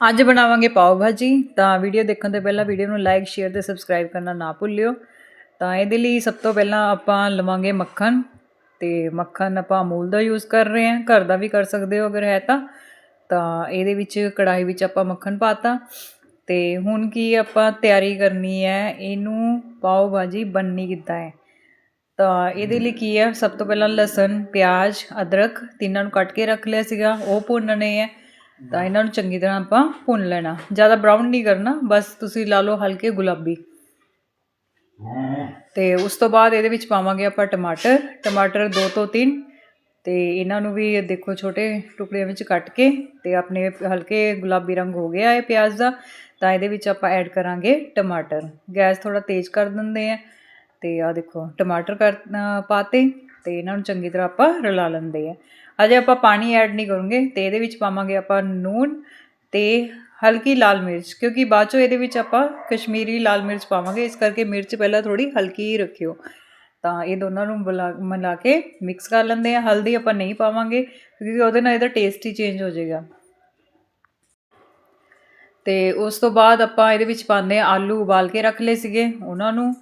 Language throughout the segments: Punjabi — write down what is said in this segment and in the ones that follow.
ਅੱਜ ਬਣਾਵਾਂਗੇ ਪਾਓ ਭਾਜੀ ਤਾਂ ਵੀਡੀਓ ਦੇਖਣ ਤੋਂ ਪਹਿਲਾਂ ਵੀਡੀਓ ਨੂੰ ਲਾਈਕ ਸ਼ੇਅਰ ਤੇ ਸਬਸਕ੍ਰਾਈਬ ਕਰਨਾ ਨਾ ਭੁੱਲਿਓ। ਤਾਂ ਇਹਦੇ ਲਈ ਸਭ ਤੋਂ ਪਹਿਲਾਂ ਆਪਾਂ ਲਵਾਂਗੇ ਮੱਖਣ। ਤੇ ਮੱਖਣ ਆਪਾਂ ਅਮੂਲ ਦਾ ਯੂਜ਼ ਕਰ ਰਹੇ ਹਾਂ। ਘਰ ਦਾ ਵੀ ਕਰ ਸਕਦੇ ਹੋ ਅਗਰ ਹੈ ਤਾਂ। ਤਾਂ ਇਹਦੇ ਵਿੱਚ ਕੜਾਹੀ ਵਿੱਚ ਆਪਾਂ ਮੱਖਣ ਪਾਤਾ। ਤੇ ਹੁਣ ਕੀ ਆਪਾਂ ਤਿਆਰੀ ਕਰਨੀ ਹੈ, ਇਹਨੂੰ ਪਾਓ ਭਾਜੀ ਬਣਨੀ ਕਿੱਦਾਂ ਹੈ। ਤਾਂ ਇਹਦੇ ਲਈ ਕੀ ਹੈ, ਸਭ ਤੋਂ ਪਹਿਲਾਂ ਲਸਣ, ਪਿਆਜ਼, ਅਦਰਕ ਤਿੰਨਾਂ ਨੂੰ ਕੱਟ ਕੇ ਰੱਖ ਲਿਆ ਸੀਗਾ। ਉਹ ਭੁੰਨਣੇ ਹੈ। ਤਾਂ ਇਹਨਾਂ ਨੂੰ ਚੰਗੀ ਤਰ੍ਹਾਂ ਆਪਾਂ ਭੁੰਨ ਲੈਣਾ। ਜ਼ਿਆਦਾ ਬਰਾਊਨ ਨਹੀਂ ਕਰਨਾ, ਬਸ ਤੁਸੀਂ ਲਾ ਲਓ ਹਲਕੇ ਗੁਲਾਬੀ। ਤੇ ਉਸ ਤੋਂ ਬਾਅਦ ਇਹਦੇ ਵਿੱਚ ਪਾਵਾਂਗੇ ਆਪਾਂ ਟਮਾਟਰ। ਟਮਾਟਰ 2 ਤੋਂ 3 ਤੇ ਇਹਨਾਂ ਨੂੰ ਵੀ ਦੇਖੋ ਛੋਟੇ ਟੁਕੜਿਆਂ ਵਿੱਚ ਕੱਟ ਕੇ ਤੇ ਆਪਣੇ ਹਲਕੇ ਗੁਲਾਬੀ ਰੰਗ ਹੋ ਗਿਆ ਹੈ ਪਿਆਜ਼ ਦਾ। ਤਾਂ ਇਹਦੇ ਵਿੱਚ ਆਪਾਂ ਐਡ ਕਰਾਂਗੇ ਟਮਾਟਰ। ਗੈਸ ਥੋੜਾ ਤੇਜ਼ ਕਰ ਦਿੰਦੇ ਆ। ਤੇ ਆ ਦੇਖੋ, ਟਮਾਟਰ ਕਰ ਪਾਤੇ ਤੇ ਇਹਨਾਂ ਨੂੰ ਚੰਗੀ ਤਰ੍ਹਾਂ ਆਪਾਂ ਰਲਾ ਲੈਂਦੇ ਆ। ਅਜੇ ਆਪਾਂ ਪਾਣੀ ਐਡ ਨਹੀਂ ਕਰੂੰਗੇ, ਤੇ ਇਹਦੇ ਵਿੱਚ ਪਾਵਾਂਗੇ ਆਪਾਂ ਨੂਨ ਤੇ ਹਲਕੀ ਲਾਲ ਮਿਰਚ, ਕਿਉਂਕਿ ਬਾਅਦ ਚੋਂ ਇਹਦੇ ਵਿੱਚ ਆਪਾਂ ਕਸ਼ਮੀਰੀ ਲਾਲ ਮਿਰਚ ਪਾਵਾਂਗੇ, ਇਸ ਕਰਕੇ ਮਿਰਚ ਪਹਿਲਾਂ ਥੋੜੀ ਹਲਕੀ ਹੀ ਰੱਖਿਓ। ਤਾਂ ਇਹ ਦੋਨਾਂ ਨੂੰ ਬੁਲਾ ਮਿਲਾ ਕੇ ਮਿਕਸ ਕਰ ਲੈਂਦੇ ਆ ਹਲਦੀ ਆਪਾਂ ਨਹੀਂ ਪਾਵਾਂਗੇ, ਕਿਉਂਕਿ ਉਹਦੇ ਨਾਲ ਇਹਦਾ ਟੇਸਟ ਹੀ ਚੇਂਜ ਹੋ ਜਾਏਗਾ। ਤੇ ਉਸ ਤੋਂ ਬਾਅਦ ਆਪਾਂ ਇਹਦੇ ਵਿੱਚ ਪਾਉਂਦੇ ਆ ਆਲੂ ਉਬਾਲ ਕੇ ਰੱਖ ਲਏ ਸੀਗੇ ਉਹਨਾਂ ਨੂੰ,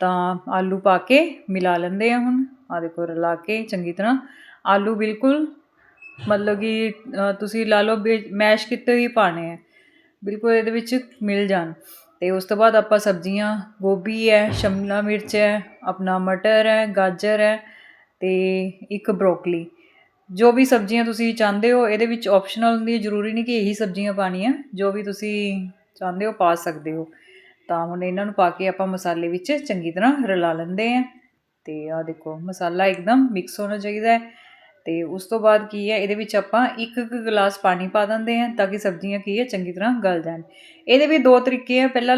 ਤਾਂ ਆਲੂ ਪਾ ਕੇ ਮਿਲਾ ਲੈਂਦੇ ਆ ਹੁਣ। ਆ ਦੇਖੋ ਰਲਾ ਕੇ ਚੰਗੀ ਤਰ੍ਹਾਂ ਆਲੂ ਬਿਲਕੁਲ ਮਤਲਬ ਕਿ ਤੁਸੀਂ ਲਾ ਲਓ ਮੈਸ਼ ਕੀਤੇ ਹੀ ਪਾਣੇ ਆ। ਬਿਲਕੁਲ ਇਹਦੇ ਵਿੱਚ ਮਿਲ ਜਾਣ। ਅਤੇ ਉਸ ਤੋਂ ਬਾਅਦ ਆਪਾਂ ਸਬਜ਼ੀਆਂ, ਗੋਭੀ ਹੈ, ਸ਼ਿਮਲਾ ਮਿਰਚ ਹੈ, ਆਪਣਾ ਮਟਰ ਹੈ, ਗਾਜਰ ਹੈ ਅਤੇ ਇੱਕ ਬਰੋਕਲੀ। ਜੋ ਵੀ ਸਬਜ਼ੀਆਂ ਤੁਸੀਂ ਚਾਹੁੰਦੇ ਹੋ, ਇਹਦੇ ਵਿੱਚ ਆਪਸ਼ਨਲ ਹੁੰਦੀ ਹੈ ਜ਼ਰੂਰੀ ਨਹੀਂ ਕਿ ਇਹੀ ਸਬਜ਼ੀਆਂ ਪਾਣੀਆਂ ਜੋ ਵੀ ਤੁਸੀਂ ਚਾਹੁੰਦੇ ਹੋ ਪਾ ਸਕਦੇ ਹੋ। ਤਾਂ ਹੁਣ ਇਹਨਾਂ ਨੂੰ ਪਾ ਕੇ ਆਪਾਂ ਮਸਾਲੇ ਵਿੱਚ ਚੰਗੀ ਤਰ੍ਹਾਂ ਰਲਾ ਲੈਂਦੇ ਆ। ਅਤੇ ਆ ਦੇਖੋ, ਮਸਾਲਾ ਇੱਕਦਮ ਮਿਕਸ ਹੋਣਾ ਚਾਹੀਦਾ ਹੈ। ਅਤੇ ਉਸ ਤੋਂ ਬਾਅਦ ਕੀ ਹੈ, ਇਹਦੇ ਵਿੱਚ ਆਪਾਂ ਇੱਕ ਇੱਕ ਗਲਾਸ ਪਾਣੀ ਪਾ ਦਿੰਦੇ ਹਾਂ ਤਾਂ ਕਿ ਸਬਜ਼ੀਆਂ ਕੀ ਹੈ, ਚੰਗੀ ਤਰ੍ਹਾਂ ਗਲ ਜਾਣ। ਇਹਦੇ ਵੀ ਦੋ ਤਰੀਕੇ ਆ ਪਹਿਲਾਂ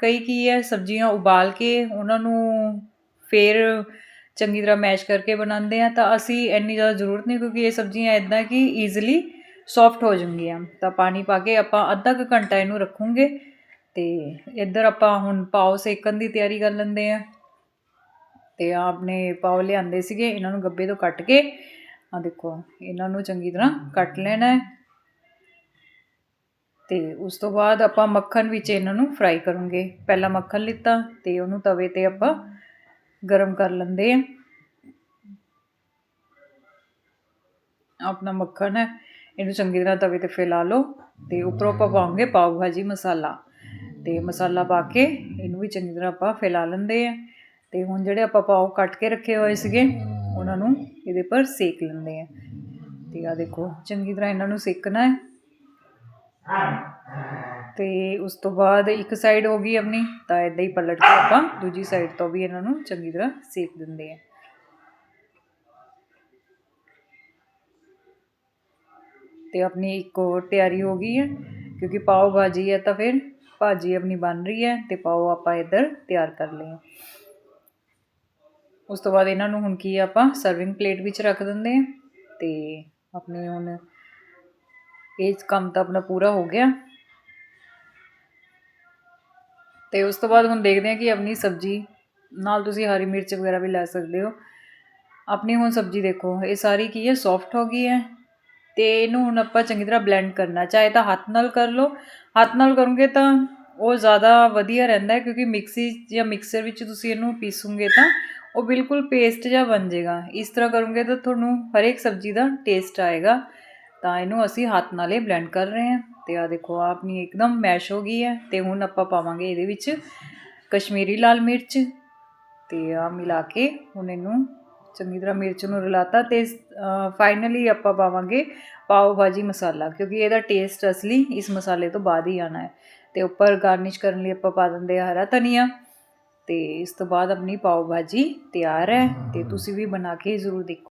ਕਈ ਕੀ ਹੈ, ਸਬਜ਼ੀਆਂ ਉਬਾਲ ਕੇ ਉਹਨਾਂ ਨੂੰ ਫੇਰ ਚੰਗੀ ਤਰ੍ਹਾਂ ਮੈਸ਼ ਕਰਕੇ ਬਣਾਉਂਦੇ ਆ ਤਾਂ ਅਸੀਂ ਇੰਨੀ ਜ਼ਿਆਦਾ ਜ਼ਰੂਰਤ ਨਹੀਂ ਕਿਉਂਕਿ ਇਹ ਸਬਜ਼ੀਆਂ ਇਦਾਂ ਕਿ ਈਜ਼ੀਲੀ ਸੌਫਟ ਹੋ ਜਾਣਗੀਆਂ। ਤਾਂ ਪਾਣੀ ਪਾ ਕੇ ਆਪਾਂ ਅੱਧਾ ਕੁ ਘੰਟਾ ਇਹਨੂੰ ਰੱਖੂਗੇ ਤੇ ਇੱਧਰ ਆਪਾਂ ਹੁਣ ਪਾਓ ਸੇਕਣ ਦੀ ਤਿਆਰੀ ਕਰ ਲੈਂਦੇ ਆ ਤੇ ਆਪਣੇ ਪਾਓ ਲਿਆਂਦੇ ਸੀਗੇ, ਇਹਨਾਂ ਨੂੰ ਗੱਬੇ ਤੋਂ ਕੱਟ ਕੇ ਆ ਦੇਖੋ, ਇਹਨਾਂ ਨੂੰ ਚੰਗੀ ਤਰ੍ਹਾਂ ਕੱਟ ਲੈਣਾ ਹੈ। ਤੇ ਉਸ ਤੋਂ ਬਾਅਦ ਆਪਾਂ ਮੱਖਣ ਵਿੱਚ ਇਹਨਾਂ ਨੂੰ ਫਰਾਈ ਕਰੂੰਗੇ। ਪਹਿਲਾਂ ਮੱਖਣ ਲਿੱਤਾ ਤੇ ਉਹਨੂੰ ਤਵੇ ਤੇ ਆਪਾਂ ਗਰਮ ਕਰ ਲੈਂਦੇ ਆ ਆਪਣਾ ਮੱਖਣ ਹੈ, ਇਹਨੂੰ ਚੰਗੀ ਤਰ੍ਹਾਂ ਤਵੇ ਤੇ ਫੈਲਾ ਲਓ ਤੇ ਉੱਪਰੋਂ ਆਪਾਂ ਪਾਉਂਗੇ ਪਾਓ ਭਾਜੀ ਮਸਾਲਾ। ਤੇ ਮਸਾਲਾ ਪਾ ਕੇ ਇਹਨੂੰ ਵੀ ਚੰਗੀ ਤਰ੍ਹਾਂ ਆਪਾਂ ਫੈਲਾ ਲੈਂਦੇ ਆ ਤੇ ਹੁਣ ਜਿਹੜੇ ਆਪਾਂ ਪਾਓ ਕੱਟ ਕੇ ਰੱਖੇ ਹੋਏ ਸੀਗੇ ਉਹਨਾਂ ਨੂੰ ਇਹਦੇ ਪਰ ਸੇਕ ਲੈਂਦੇ ਆ। ਤੇ ਆ ਦੇਖੋ, ਚੰਗੀ ਤਰ੍ਹਾਂ ਇਹਨਾਂ ਨੂੰ ਸੇਕਣਾ ਹੈ। ਤੇ ਉਸ ਤੋਂ ਬਾਅਦ ਇੱਕ ਸਾਈਡ ਹੋ ਗਈ ਆਪਣੀ, ਤਾਂ ਇਦਾਂ ਹੀ ਪਲਟ ਕੇ ਆਪਾਂ ਦੂਜੀ ਸਾਈਡ ਤੋਂ ਵੀ ਇਹਨਾਂ ਨੂੰ ਚੰਗੀ ਤਰ੍ਹਾਂ ਸੇਕ ਦਿੰਦੇ ਆ। ਤੇ ਆਪਣੀ ਇੱਕ ਹੋਰ ਤਿਆਰੀ ਹੋ ਗਈ ਹੈ, ਕਿਉਂਕਿ ਪਾਓ ਭਾਜੀ ਹੈ ਤਾਂ ਫਿਰ ਭਾਜੀ ਆਪਣੀ ਬਣ ਰਹੀ ਹੈ ਤੇ ਪਾਓ ਆਪਾਂ ਇੱਧਰ ਤਿਆਰ ਕਰ ਲਏ ਉਸ ਤੋਂ ਬਾਅਦ ਇਹਨਾਂ ਨੂੰ ਹੁਣ ਕੀ ਆਪਾਂ ਸਰਵਿੰਗ ਪਲੇਟ ਵਿੱਚ ਰੱਖ ਦਿੰਦੇ ਆ ਤੇ ਆਪਣੇ ਹੁਣ ਇਹ ਕੰਮ ਤਾਂ ਆਪਣਾ ਪੂਰਾ ਹੋ ਗਿਆ। ਤੇ ਉਸ ਤੋਂ ਬਾਅਦ ਹੁਣ ਦੇਖਦੇ ਹਾਂ ਕਿ ਆਪਣੀ ਸਬਜ਼ੀ ਨਾਲ ਤੁਸੀਂ ਹਰੀ ਮਿਰਚ ਵਗੈਰਾ ਵੀ ਲੈ ਸਕਦੇ ਹੋ। ਆਪਣੀ ਹੁਣ ਸਬਜ਼ੀ ਦੇਖੋ, ਇਹ ਸਾਰੀ ਕੀ ਹੈ ਸੌਫਟ ਹੋ ਗਈ ਹੈ ਤੇ ਇਹਨੂੰ ਹੁਣ ਆਪਾਂ ਚੰਗੀ ਤਰ੍ਹਾਂ ਬਲੈਂਡ ਕਰਨਾ ਚਾਹੇ ਤਾਂ ਹੱਥ ਨਾਲ ਕਰ ਲਓ, ਹੱਥ ਨਾਲ ਕਰੋਗੇ ਤਾਂ ਉਹ ਜ਼ਿਆਦਾ ਵਧੀਆ ਰਹਿੰਦਾ ਕਿਉਂਕਿ ਮਿਕਸੀ ਜਾਂ ਮਿਕਸਰ ਵਿੱਚ ਤੁਸੀਂ ਇਹਨੂੰ ਪੀਸੋਗੇ ਤਾਂ ਉਹ ਬਿਲਕੁਲ ਪੇਸਟ ਜਿਹਾ ਬਣ ਜਾਏਗਾ। ਇਸ ਤਰ੍ਹਾਂ ਕਰੋਗੇ ਤਾਂ ਤੁਹਾਨੂੰ ਹਰੇਕ ਸਬਜ਼ੀ ਦਾ ਟੇਸਟ ਆਏਗਾ। ਤਾਂ ਇਹਨੂੰ ਅਸੀਂ ਹੱਥ ਨਾਲ ਹੀ ਬਲੈਂਡ ਕਰ ਰਹੇ ਹਾਂ ਤੇ ਆ ਦੇਖੋ, ਆਹ ਆਪਣੀ ਇੱਕਦਮ ਮੈਸ਼ ਹੋ ਗਈ ਹੈ ਤੇ ਹੁਣ ਆਪਾਂ ਪਾਵਾਂਗੇ ਇਹਦੇ ਵਿੱਚ ਕਸ਼ਮੀਰੀ ਲਾਲ ਮਿਰਚ ਤੇ ਆ ਮਿਲਾ ਕੇ ਹੁਣ ਇਹਨੂੰ ਚੰਗੀ ਤਰ੍ਹਾਂ ਮਿਰਚ ਨੂੰ ਰਲਾਤਾ ਤੇ ਫਾਈਨਲੀ ਆਪਾਂ ਪਾਵਾਂਗੇ ਪਾਓ ਭਾਜੀ ਮਸਾਲਾ ਕਿਉਂਕਿ ਇਹਦਾ ਟੇਸਟ ਅਸਲੀ ਇਸ ਮਸਾਲੇ ਤੋਂ ਬਾਅਦ ਹੀ ਆਣਾ ਹੈ। ਤੇ ਉੱਪਰ ਗਾਰਨਿਸ਼ ਕਰਨ ਲਈ ਆਪਾਂ ਪਾ ਦਿੰਦੇ ਆ ਹਰਾ ਧਨੀਆ। ਤੇ ਇਸ ਤੋਂ ਬਾਅਦ ਆਪਣੀ ਪਾਓ ਭਾਜੀ ਤਿਆਰ ਹੈ ਤੇ ਤੁਸੀਂ ਵੀ ਬਣਾ ਕੇ ਜ਼ਰੂਰ ਦੇਖੋ।